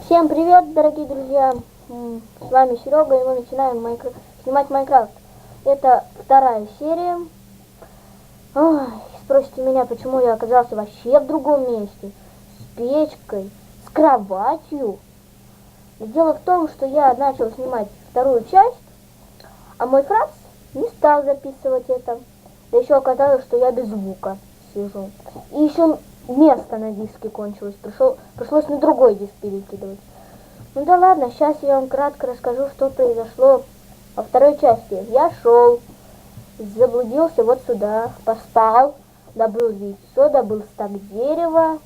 Всем привет, дорогие друзья! С вами Серега, и мы начинаем Майкро- снимать Майнкрафт. Это вторая серия. Ой, спросите меня, почему я оказался вообще в другом месте? С печкой, с кроватью. Дело в том, что я начал снимать вторую часть, а мой фрапс не стал записывать это. Да еще оказалось, что я без звука сижу. И еще место на диске кончилось. Пришел, пришлось на другой диск перекидывать. Ну да ладно, сейчас я вам кратко расскажу, что произошло во второй части. Я шел, заблудился вот сюда, поспал, добыл яйцо, добыл стак дерева,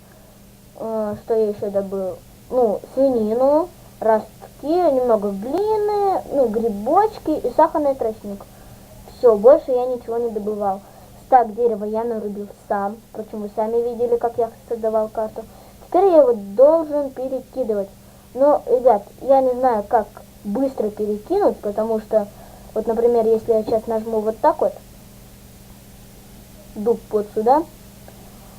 э, что я еще добыл? Ну, свинину, ростки, немного глины, ну, грибочки и сахарный тростник. Все, больше я ничего не добывал. Стак дерева я нарубил сам. Впрочем, вы сами видели, как я создавал карту. Теперь я его должен перекидывать. Но, ребят, я не знаю, как быстро перекинуть, потому что, вот, например, если я сейчас нажму вот так вот, дуб вот сюда,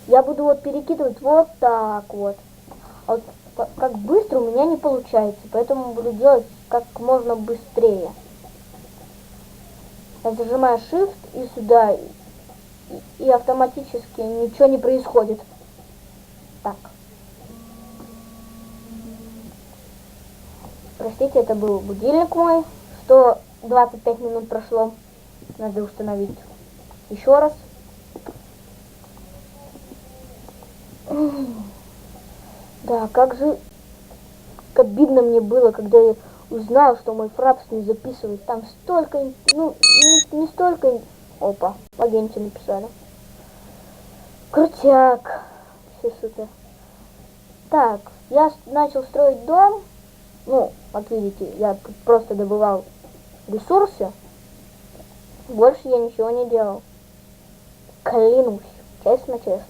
я буду вот перекидывать вот так вот. А вот ка- как быстро у меня не получается, поэтому буду делать как можно быстрее. Я зажимаю Shift и сюда, и, автоматически ничего не происходит. Так. Простите, это был будильник мой, что 25 минут прошло. Надо установить еще раз. Да, как же как обидно мне было, когда я узнал, что мой фрапс не записывает. Там столько, ну, не, не столько... Опа, агенте написали. Крутяк. Все супер. Так, я начал строить дом. Ну, как видите, я просто добывал ресурсы. Больше я ничего не делал. Клянусь, честно-честно.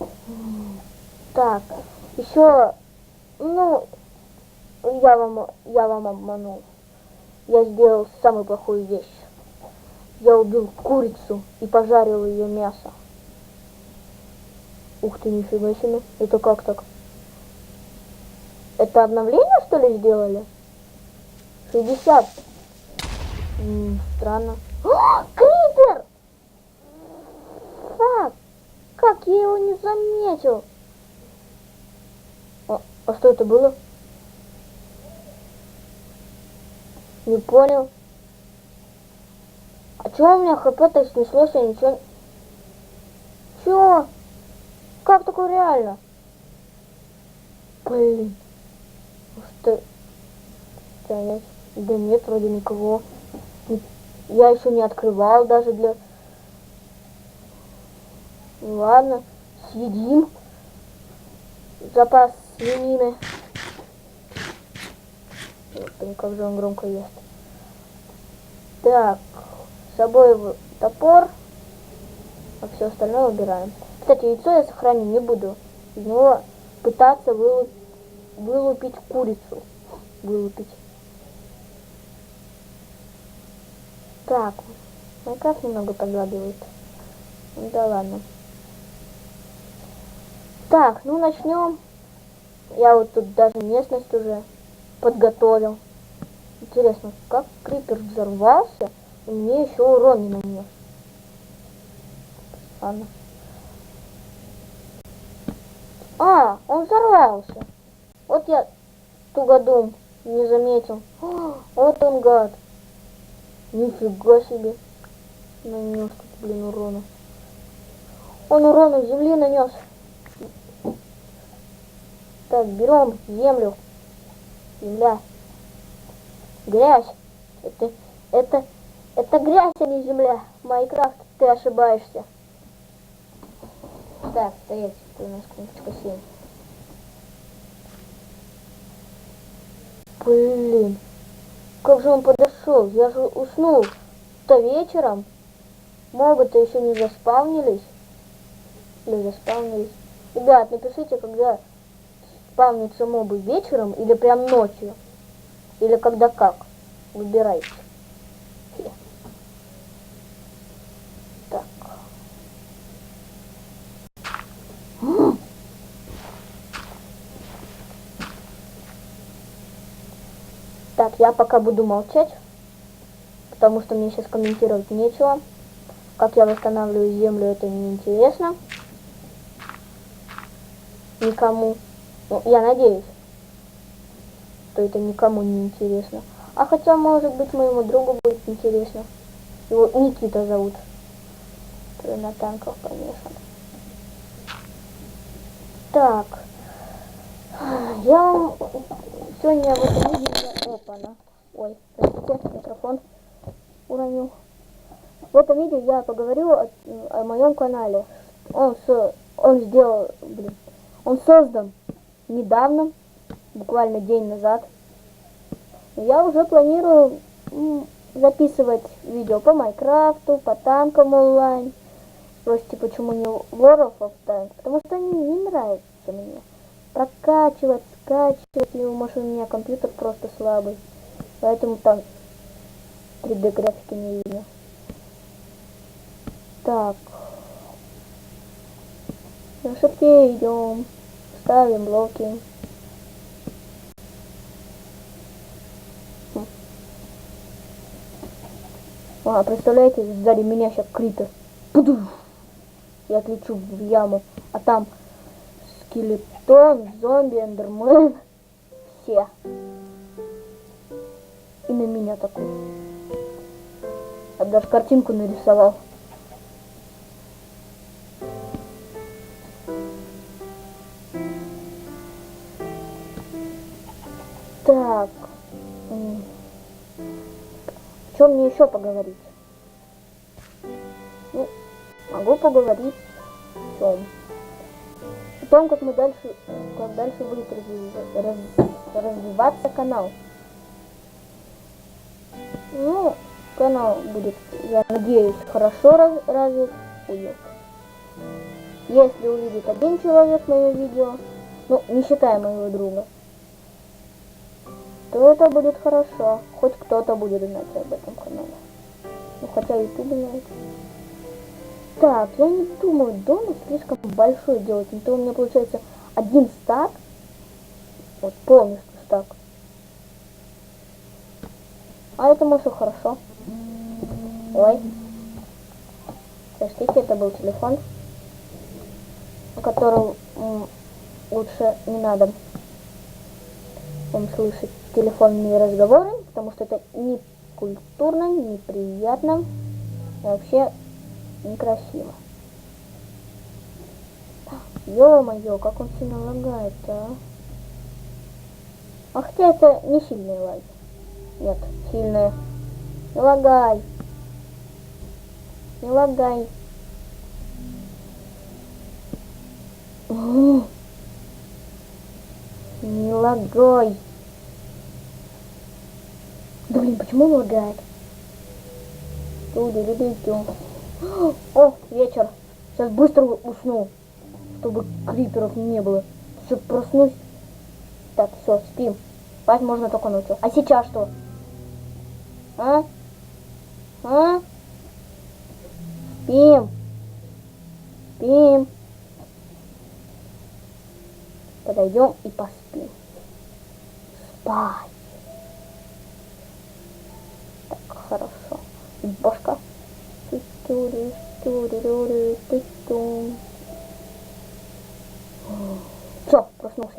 М, Так, еще, ну, я вам, я вам обманул. Я сделал самую плохую вещь. Я убил курицу и пожарил ее мясо. Ух ты, нифига себе. Это как так? Это обновление, что ли, сделали? 60. М, странно. О, Крипер! Фак! Как я его не заметил? А, а что это было? Не понял. А чего у меня хп так снеслось, я ничего... Чё? Как такое реально? Блин. Что? Да нет, вроде никого. Я еще не открывал даже для... Ну Ладно, съедим. Запас свинины. Господи, как же он громко ест. Так, с собой в- топор, а все остальное убираем. Кстати, яйцо я сохраню не буду. Из него пытаться вылу- вылупить курицу. Вылупить. Так, Майнкрафт немного подлагивает. Ну да ладно. Так, ну начнем. Я вот тут даже местность уже подготовил. Интересно, как крипер взорвался, и мне еще урон не нанес. Ладно. А, он взорвался. Вот я тугодум не заметил. О, вот он гад. Нифига себе. Нанес тут, блин, урона. Он урона земли нанес. Так, берем землю. Земля. Грязь. Это, это, это грязь, а не земля. Майнкрафт, ты ошибаешься. Так, стоять. У нас кнопочка 7. Блин. Как же он подошел? Я же уснул. То вечером. Могут-то еще не заспавнились. Или заспавнились. Ребят, напишите, когда спавнятся мобы вечером или прям ночью. Или когда как. Выбирайте. Хе. Так. Так, я пока буду молчать, потому что мне сейчас комментировать нечего. Как я восстанавливаю землю, это неинтересно. Никому. Ну, я надеюсь, что это никому не интересно. А хотя, может быть, моему другу будет интересно. Его Никита зовут. Который на танках помешан. Так. Я вам сегодня в этом видео... Опа-на. Ой, простите, микрофон уронил. В этом видео я поговорю о, о моем канале. Он, с, он сделал, блин, он создан недавно, буквально день назад. Я уже планирую записывать видео по Майнкрафту, по танкам онлайн. Спросите, почему не World of Tanks? Потому что они не нравятся мне. Прокачивать, скачивать, и может у меня компьютер просто слабый. Поэтому там 3D графики не видно. Так. На шутке идем. Ставим блоки. А, представляете, сзади меня сейчас крипер. Пуду! Я отлечу в яму. А там скелетон, зомби, эндермен. Все. И на меня такой. Я даже картинку нарисовал. Так. О чем мне еще поговорить? Ну, могу поговорить о чем? О том, как мы дальше, как дальше будет раз, развиваться канал. Ну, канал будет, я надеюсь, хорошо раз, развит. Уйдет. Если увидит один человек мое видео, ну, не считая моего друга, то это будет хорошо. Хоть кто-то будет знать об этом канале. Ну, хотя YouTube знает. Так, я не думаю, дом слишком большой делать. Не то у меня получается один стак. Вот полностью стак. А это может хорошо. Ой. Простите, это был телефон, о котором лучше не надо вам слышать телефонные разговоры, потому что это не культурно, неприятно и вообще некрасиво. Ё-моё, как он сильно лагает, а? А хотя это не сильные лаги. Нет, сильные. Не лагай. Не лагай. Не лагай. Блин, почему лагает? О, вечер. Сейчас быстро усну, чтобы криперов не было. Чтобы проснусь. Так, все, спим. Спать можно только ночью. А сейчас что? А? А? Спим. Спим. Подойдем и поспим. Спать. хорошо. Башка. Все, проснулся.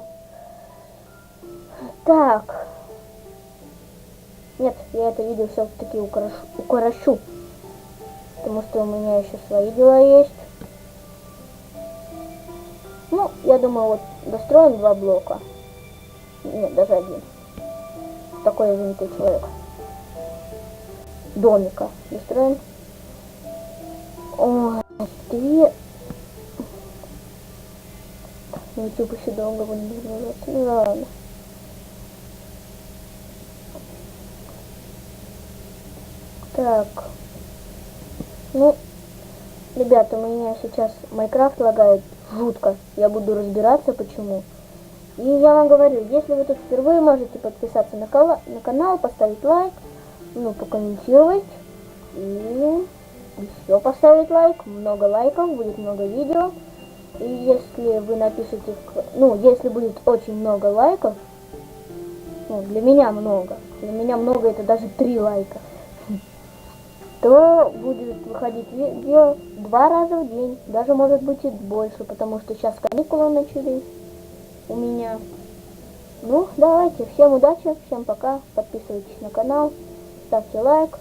Так. Нет, я это видео все-таки укорошу, укорощу. Потому что у меня еще свои дела есть. Ну, я думаю, вот достроим два блока. Нет, даже один. Такой занятый человек домика. И. На YouTube еще долго будем загружаться. Ну ладно. Так. Ну, ребята, у меня сейчас Майнкрафт лагает жутко. Я буду разбираться, почему. И я вам говорю, если вы тут впервые, можете подписаться на, на канал, поставить лайк ну, прокомментировать и еще поставить лайк. Много лайков, будет много видео. И если вы напишите, ну, если будет очень много лайков, ну, для меня много, для меня много это даже три лайка, то будет выходить видео два раза в день, даже может быть и больше, потому что сейчас каникулы начались у меня. Ну, давайте, всем удачи, всем пока, подписывайтесь на канал, ставьте лайк.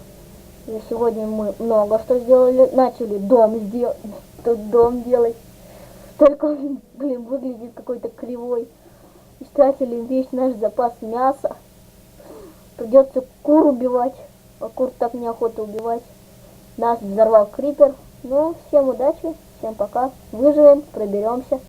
Сегодня мы много что сделали, начали дом сделать, тут дом делать. Только он, блин, выглядит какой-то кривой. Истратили весь наш запас мяса. Придется кур убивать. А кур так неохота убивать. Нас взорвал крипер. Ну, всем удачи, всем пока. Выживем, проберемся.